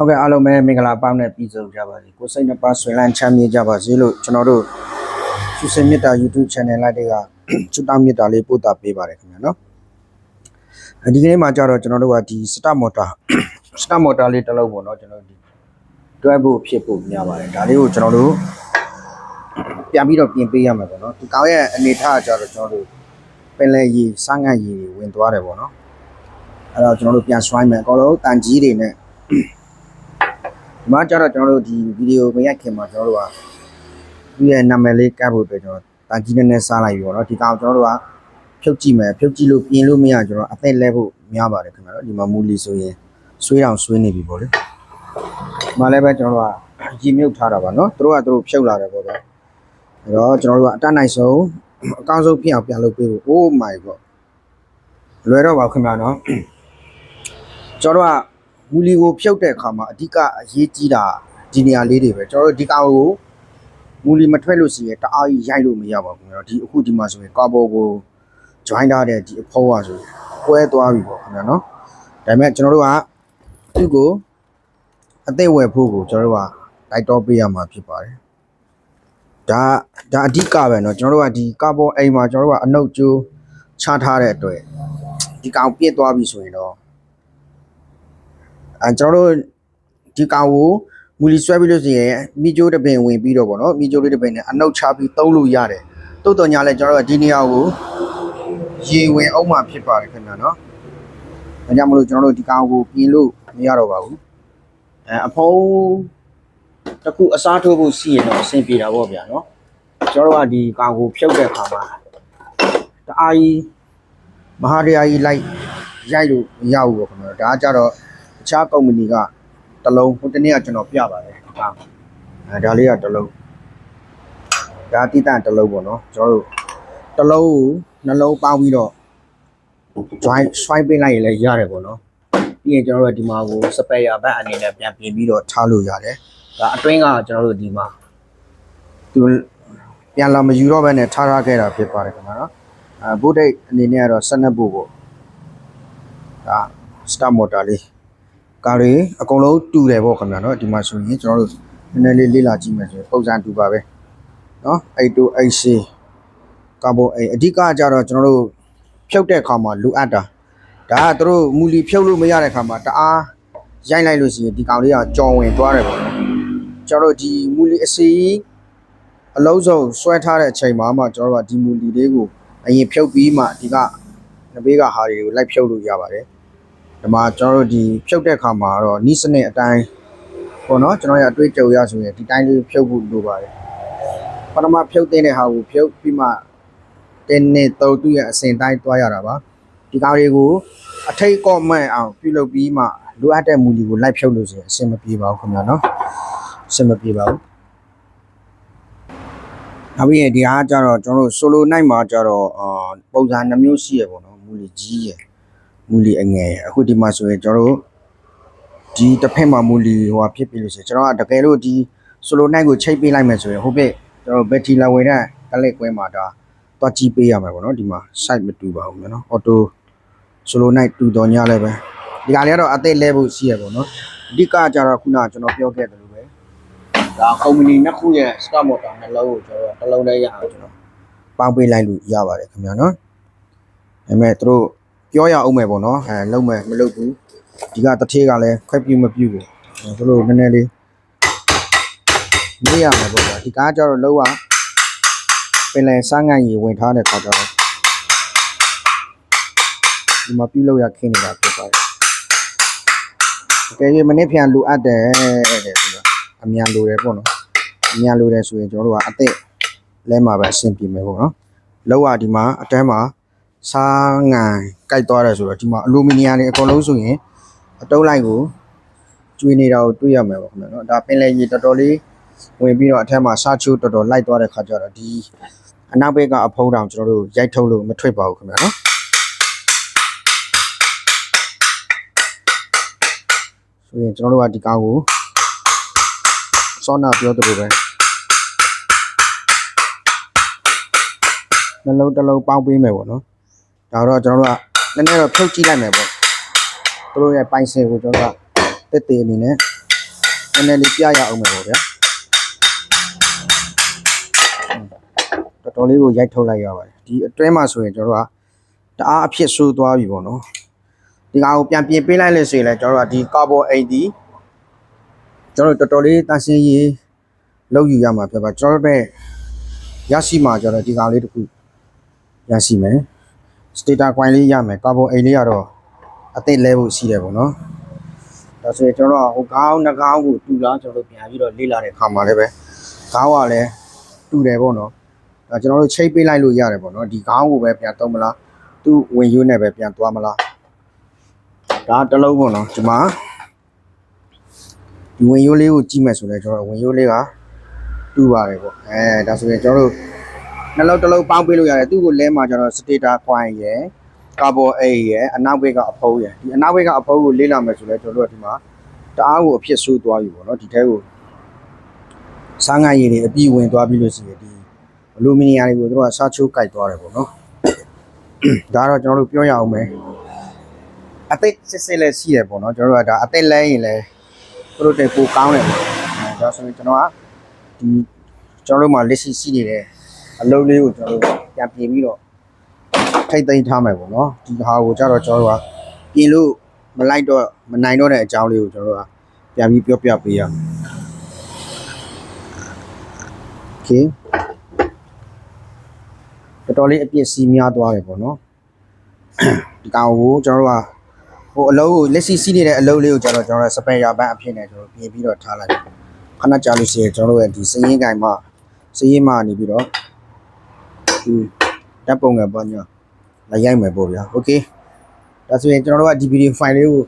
ဟုတ်ကဲ့အားလုံးပဲမင်္ဂလာပေါင်းနဲ့ပြည်စုံကြပါစေကိုယ်စိတ်နှစ်ပါးဆွေလန်းချမ်းမြေ့ကြပါစေလို့ကျွန်တော်တို့ကျူစင်မြတ်တာ YouTube channel လိုက်တွေကချူတောင်းမြတ်တာလေးပို့တာပေးပါတယ်ခင်ဗျာနော်အဲဒီကနေ့မှာကြတော့ကျွန်တော်တို့ကဒီစတမော်တာစတမော်တာလေးတစ်လုံးပေါ့နော်ကျွန်တော်တို့ဒီတွဲဖို့ဖြစ်ဖို့များပါတယ်ဒါလေးကိုကျွန်တော်တို့ပြန်ပြီးတော့ပြင်ပေးရမှာပေါ့နော်ဒီကောင်းရဲ့အနေထားကကြတော့ကျွန်တော်တို့ပင်လယ်ရေစမ်းငတ်ရေတွေဝင်သွားတယ်ပေါ့နော်အဲ့တော့ကျွန်တော်တို့ပြန်ဆွိုင်းမယ်အကောင်လုံးတန်ကြီးတွေနဲ့ ဒီမှာကျတော့ကျွန်တော်တို့ဒီဗီဒီယိုမရိုက်ခင်မှာကျွန်တော်တို့ကသူ့ရဲ့နာမည်လေးကပ်ဖို့အတွက်ကျွန်တော်တာကြီးနဲ့နဲ့စားလိုက်ပြီပေါ့နော်ဒီကောင်ကျွန်တော်တို့ကဖြုတ်ကြည့်မယ်ဖြုတ်ကြည့်လို့ပြင်လို့မရကျွန်တော်အသက်လဲဖို့များပါတယ်ခင်ဗျာနော်ဒီမှာမူလီဆိုရင်ဆွေးတောင်ဆွေးနေပြီပေါ့လေဒီမှာလည်းပဲကျွန်တော်တို့ကကြီးမြုပ်ထားတာပါနော်သူတို့ကသူတို့ဖြုတ်လာတယ်ပေါ့ဗျာအဲ့တော့ကျွန်တော်တို့ကအတတ်နိုင်ဆုံးအကောင်းဆုံးဖြစ်အောင်ပြန်လုပ်ပေးဖို့ Oh my god လွယ်တော့ပါခင်ဗျာနော်ကျွန်တော်တို့က မူလီကိုဖြုတ်တဲ့အခါမှာအဓိကအရေးကြီးတာဒီနေရာလေးတွေပဲကျွန်တော်တို့ဒီကောင်ကိုမူလီမထွက်လို့ရှိရင်တအားကြီးရိုက်လို့မရပါဘူးခင်ဗျာဒီအခုဒီမှာဆိုရင်ကာဘောကို join ထားတဲ့ဒီအဖောကဆိုကွဲသွားပြီပေါ့ခင်ဗျာနော်ဒါပေမဲ့ကျွန်တော်တို့ကသူ့ကိုအသက်ဝယ်ဖို့ကိုကျွန်တော်တို့ကတိုက်တော့ပေးရမှာဖြစ်ပါတယ်ဒါဒါအဓိကပဲเนาะကျွန်တော်တို့ကဒီကာဘောအိမ်မှာကျွန်တော်တို့ကအနှုတ်ကျိုးချထားတဲ့အတွက်ဒီကောင်ပြစ်သွားပြီဆိုရင်တော့ အဲကျွန်တော်တို့ဒီကောင်ကိုမူလီဆွဲပြီးလို့ရှိရင်မိကျိုးတစ်ပင်ဝင်ပြီးတော့ဗောနော်မိကျိုးလေးတစ်ပင်နဲ့အနှုတ်ချပြီးသုံးလို့ရတယ်တိုးတော်ညာလဲကျွန်တော်တို့ကဒီနေရာကိုရေဝင်အောင်မှဖြစ်ပါတယ်ခင်ဗျာနော်ဒါကြောင့်မလို့ကျွန်တော်တို့ဒီကောင်ကိုပြင်လို့မရတော့ပါဘူးအဲအဖုံးတစ်ခုအစားထိုးဖို့စီရင်တော့အဆင်ပြေတာပေါ့ဗျာနော်ကျွန်တော်တို့ကဒီကောင်ကိုဖြုတ်တဲ့အခါမှာတအားကြီးမဟာတရားကြီးလိုက်ရိုက်လို့မရဘူးပေါ့ခင်ဗျာဒါကကြတော့တ ခြားကုမ္ပဏီကတစ်လုံးဟိုတနေ့ကကျွန်တော်ပြပါတယ်ဒါအဲဒါလေးကတစ်လုံးဒါတိတန့်တစ်လုံးပေါ့နော်ကျွန်တော်တို့တစ်လုံးကိုနှလုံးပေါင်းပြီးတော့ join swipe ပေးလိုက်ရင်လည်းရတယ်ပေါ့နော်ပြီးရင်ကျွန်တော်တို့ကဒီမှာကိုစပယ်ယာဘတ်အနေနဲ့ပြန်ပြင်ပြီးတော့ထားလို့ရတယ်ဒါအတွင်းကကျွန်တော်တို့ဒီမှာသူပြန်လာမယူတော့ဘဲနဲ့ထားထားခဲ့တာဖြစ်ပါတယ်ခင်ဗျာနော်အဲဘုတ်ဒိတ်အနေနဲ့ကတော့12ဘုတ်ပေါ့ဒါ start motor လေး ကားတွေအကုန်လုံးတူတယ်ပေါ့ခင်ဗျာနော်ဒီမှာဆိုရင်ကျွန်တော်တို့နည်းနည်းလေးလေ့လာကြည့်မယ်ဆိုရင်ပုံစံတူပါပဲနော်အဲ့တူအဲ့ရှိကာဘောအဲ့အဓိကကြတော့ကျွန်တော်တို့ဖြုတ်တဲ့အခါမှာလိုအပ်တာဒါကသူတို့မူလီဖြုတ်လို့မရတဲ့အခါမှာတအားရိုက်လိုက်လို့ရှိရင်ဒီကောင်လေးကကြော်ဝင်သွားတယ်ပေါ့နော်ကျွန်တော်တို့ဒီမူလီအစီအလုံးစုံဆွဲထားတဲ့အချိန်မှာမှကျွန်တော်တို့ကဒီမူလီလေးကိုအရင်ဖြုတ်ပြီးမှဒီကနဘေးကဟာတွေကိုလိုက်ဖြုတ်လို့ရပါတယ် ဒီမှာကျွန်တော်တို့ဒီဖြုတ်တဲ့ခါမှာတော့နီးစနစ်အတိုင်းပေါ့နော်ကျွန်တော်ရအတွေ့အကြုံရဆိုရင်ဒီတိုင်းလေးဖြုတ်ဖို့လိုပါတယ်ပထမဖြုတ်တဲ့ဟာကိုဖြုတ်ပြီးမှတင်းနဲ့သုံးသူ့ရဲ့အစဉ်တိုင်းတွားရတာပါဒီကောင်တွေကိုအထိတ်ကော့မဲ့အောင်ပြုလုပ်ပြီးမှလိုအပ်တဲ့မူလီကိုလိုက်ဖြုတ်လို့ဆိုရင်အဆင်မပြေပါဘူးခင်ဗျာနော်အဆင်မပြေပါဘူးနောက်ပြီးရင်ဒီအားကြတော့ကျွန်တော်တို့ solo night မှာကြတော့အာပုံစံနှမျိုးရှိရပေါ့နော်မူလီကြီးရယ် မူလီအငယ်အခုဒီမှာဆိုရင်ကျွန်တော်တို့ဒီတစ်ဖက်မှာမူလီဟိုဟာဖြစ်ပြီလို့ဆိုရင်ကျွန်တော်ကတကယ်လို့ဒီဆိုလိုနိုင်ကိုချိတ်ပေးလိုက်မယ်ဆိုရင်ဟုတ်ပြီကျွန်တော်ဘက်ထရီလာဝင်တဲ့ကလက်ကွဲမှာဒါသွားကြည့်ပေးရမယ်ပေါ့နော်ဒီမှာ site မတူပါဘူးနော်အော်တိုဆိုလိုနိုင်တူတော်ညလည်းပဲဒီကလေးကတော့အသက်လဲဖို့ရှိရပေါ့နော်အဓိကကြတော့ခုနကကျွန်တော်ပြောခဲ့တယ်လို့ပဲဒါကုမ္ပဏီနှစ်ခုရဲ့ stock motor နှလုံးကိုကျွန်တော်တစ်လုံးတည်းရအောင်ကျွန်တော်ပေါင်းပေးလိုက်လို့ရပါတယ်ခင်ဗျာနော်ဒါပေမဲ့သူတို့ ပြောရအောင်မယ်ပေါ့နော်အဲလုံးမယ်မလုပ်ဘူးဒီကတထေးကလည်းခွက်ပြူမပြူဘူးသူတို့နည်းနည်းလေးမေးရမယ်ပေါ့ဗျာဒီကားကျတော့လုံးဝပင်လယ်စမ်းငံရီဝင်ထားတဲ့ခါကျတော့ဒီမှာပြုလုပ်ရခင်းနေတာဖြစ်ပါတယ်တကယ်၍မနေ့ပြန်လူအပ်တယ်တဲ့ဆိုတော့အမြန်လိုတယ်ပေါ့နော်အမြန်လိုတယ်ဆိုရင်ကျွန်တော်တို့ကအသက်လဲမှာပဲအဆင်ပြေမယ်ပေါ့နော်လောက်ရဒီမှာအတန်းမှာ စားငံကြိုက်သွားတယ်ဆိုတော့ဒီမှာအလူမီနီယံတွေအကုန်လုံးဆိုရင်အတုံးလိုက်ကိုကျွေးနေတာကိုတွေ့ရမယ်ပေါ့ခင်ဗျာနော်ဒါပင်လယ်ရေတော်တော်လေးဝင်ပြီးတော့အထက်မှာစားချိုးတော်တော်လိုက်သွားတဲ့ခါကျတော့ဒီအနောက်ဘက်ကအဖုံးတောင်ကျွန်တော်တို့ရိုက်ထုတ်လို့မထွက်ပါဘူးခင်ဗျာနော်ဆိုရင်ကျွန်တော်တို့ကဒီကောင်ကိုစောနာပြောသလိုပဲနှလုံးတစ်လုံးပေါင်းပေးမယ်ပေါ့နော် ဒါတော့ကျွန်တော်တို့ကနည်းနည်းတော့ဖြုတ်ကြည့်လိုက်မယ်ပေါ့သူတို့ရဲ့ပိုင်စင်ကိုကျွန်တော်တို့ကတက်တေအနေနဲ့ည်းနည်းလေးပြရအောင်မယ်ပေါ့ဗျာတော်တော်လေးကိုရိုက်ထုတ်လိုက်ရပါတယ်ဒီအတွဲမှာဆိုရင်ကျွန်တော်တို့ကတအားအဖြစ်ဆိုးသွားပြီပေါ့နော်ဒီကောင်ကိုပြန်ပြင်ပေးလိုက်လို့ဆိုရင်လည်းကျွန်တော်တို့ကဒီကာဗွန်အိတ်ဒီကျွန်တော်တို့တော်တော်လေးတန်ရှင်းရေးလောက်ယူရမှာဖြစ်ပါကျွန်တော်တို့ပဲရရှိမှာကျွန်တော်ဒီကောင်လေးတစ်ခုရရှိမယ် status coin လေးရမယ်ကာဗွန်အိတ်လေးကတော့အသိလဲဖို့ရှိတယ်ပေါ့နော်ဒါဆိုရင်ကျွန်တော်တို့ကဟိုခေါင်းနှကောင်းကိုတူလားကျွန်တော်တို့ပြန်ပြီးတော့လေ့လာတဲ့အခါမှာလည်းပဲခေါင်းကလည်းတူတယ်ပေါ့နော်ဒါကျွန်တော်တို့ချိတ်ပေးလိုက်လို့ရတယ်ပေါ့နော်ဒီခေါင်းကိုပဲပြန်သုံးမလားသူ့ဝင်ရိုးနဲ့ပဲပြန်သွားမလားဒါတစ်လုံးပေါ့နော်ဒီမှာဒီဝင်ရိုးလေးကိုကြည့်မယ်ဆိုလည်းကျွန်တော်ဝင်ရိုးလေးကတူပါတယ်ပေါ့အဲဒါဆိုရင်ကျွန်တော်တို့ နှလုံးတစ်လုံးပေါင်းပေးလို့ရတယ်သူ့ကိုလဲမှာကျွန်တော်စတေတာခွိုင်းရယ်ကာဗွန်အိတ်ရယ်အနောက်ဘက်ကအဖုံးရယ်ဒီအနောက်ဘက်ကအဖုံးကိုလေးလာမယ်ဆိုလဲကျွန်တော်တို့ကဒီမှာတအားကိုအဖြစ်ဆိုးသွားပြီပေါ့နော်ဒီထဲကိုစားငါရည်တွေအပြည့်ဝင်သွားပြီလို့ရှိရင်ဒီအလူမီနီယံတွေကိုတို့ကစားချိုးကြိုက်သွားတယ်ပေါ့နော်ဒါတော့ကျွန်တော်တို့ပြောရအောင်မယ်အသက်စစ်စစ်လည်းရှိတယ်ပေါ့နော်ကျွန်တော်တို့ကဒါအသက်လဲရင်လည်းသူတို့တဲ့ပိုကောင်းတယ်ပေါ့အဲဒါဆိုရင်ကျွန်တော်ကဒီကျွန်တော်တို့မှာလက်ရှိရှိနေတဲ့ အလုပ်လေးကိုကျွန်တော်တို့ပြန်ပြင်ပြီးတော့ ထိတ်သိမ်းထားမယ်ပေါ့နော်ဒီဟာကိုကြတော့ကျွန်တော်တို့ကပြင်လို့မလိုက်တော့မနိုင်တော့တဲ့အကြောင်းလေးကိုကျွန်တော်တို့ကပြန်ပြီးပြောပြပေးရမယ်โอเคတော်တော်လေးအပြစ်စီးများသွားတယ်ပေါ့နော်ဒီကောင်ကိုကျွန်တော်တို့ကဟိုအလုံးကိုလက်ရှိစီးနေတဲ့အလုံးလေးကိုကျတော့ကျွန်တော်တို့စပယ်ယာဘတ်အဖြစ်နဲ့ကျွန်တော်ပြင်ပြီးတော့ထားလိုက်တယ်ခဏကြာလို့ရှိရင်ကျွန်တော်တို့ရဲ့ဒီစည်ရင်းကင်မှစည်ရင်းမှနေပြီးတော့ ဒီတပ်ပုံကပေါ့ညော လာရိုက်မယ်ပေါ့ဗျာโอเคဒါဆိုရင်ကျွန်တော်တို့ကဒီဗီဒီယိုဖိုင်လေးကို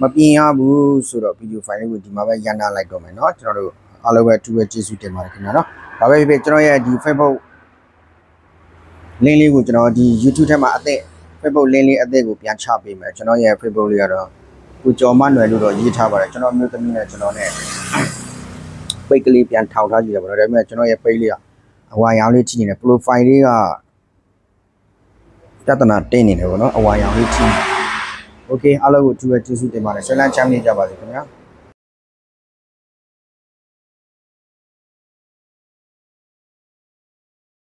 မပြင်ရဘူးဆိုတော့ဗီဒီယိုဖိုင်လေးကိုဒီမှာပဲရန်နာလိုက်တော့မယ်เนาะကျွန်တော်တို့အားလုံးပဲတူပဲကျေးဇူးတင်ပါတယ်ခင်ဗျာเนาะဒါပဲဖြစ်ဖြစ်ကျွန်တော်ရဲ့ဒီ Facebook link လေးကိုကျွန်တော်ဒီ YouTube ထဲမှာအသက် Facebook link လေးအသက်ကိုပြန်ချပေးမယ်ကျွန်တော်ရဲ့ Facebook လေးကတော့ကိုကျော်မနွယ်လို့တော့ရေးထားပါတယ်ကျွန်တော်မျိုးသမီးနဲ့ကျွန်တော်နဲ့ပိတ်ကလေးပြန်ထောင်ထားကြည့်တယ်ပေါ့နော်ဒါပေမဲ့ကျွန်တော်ရဲ့ပိတ်လေးက အဝါရောင်လေးကြည့်နေတယ် profile လေးကပြဿနာတင်းနေတယ်ပေါ့နော်အဝါရောင်လေးကြည့် Okay အားလုံးကိုကျေးဇူးတင်ပါတယ်ဆွေးလန်းချမ်းမြေ့ကြပါစေခင်ဗျာ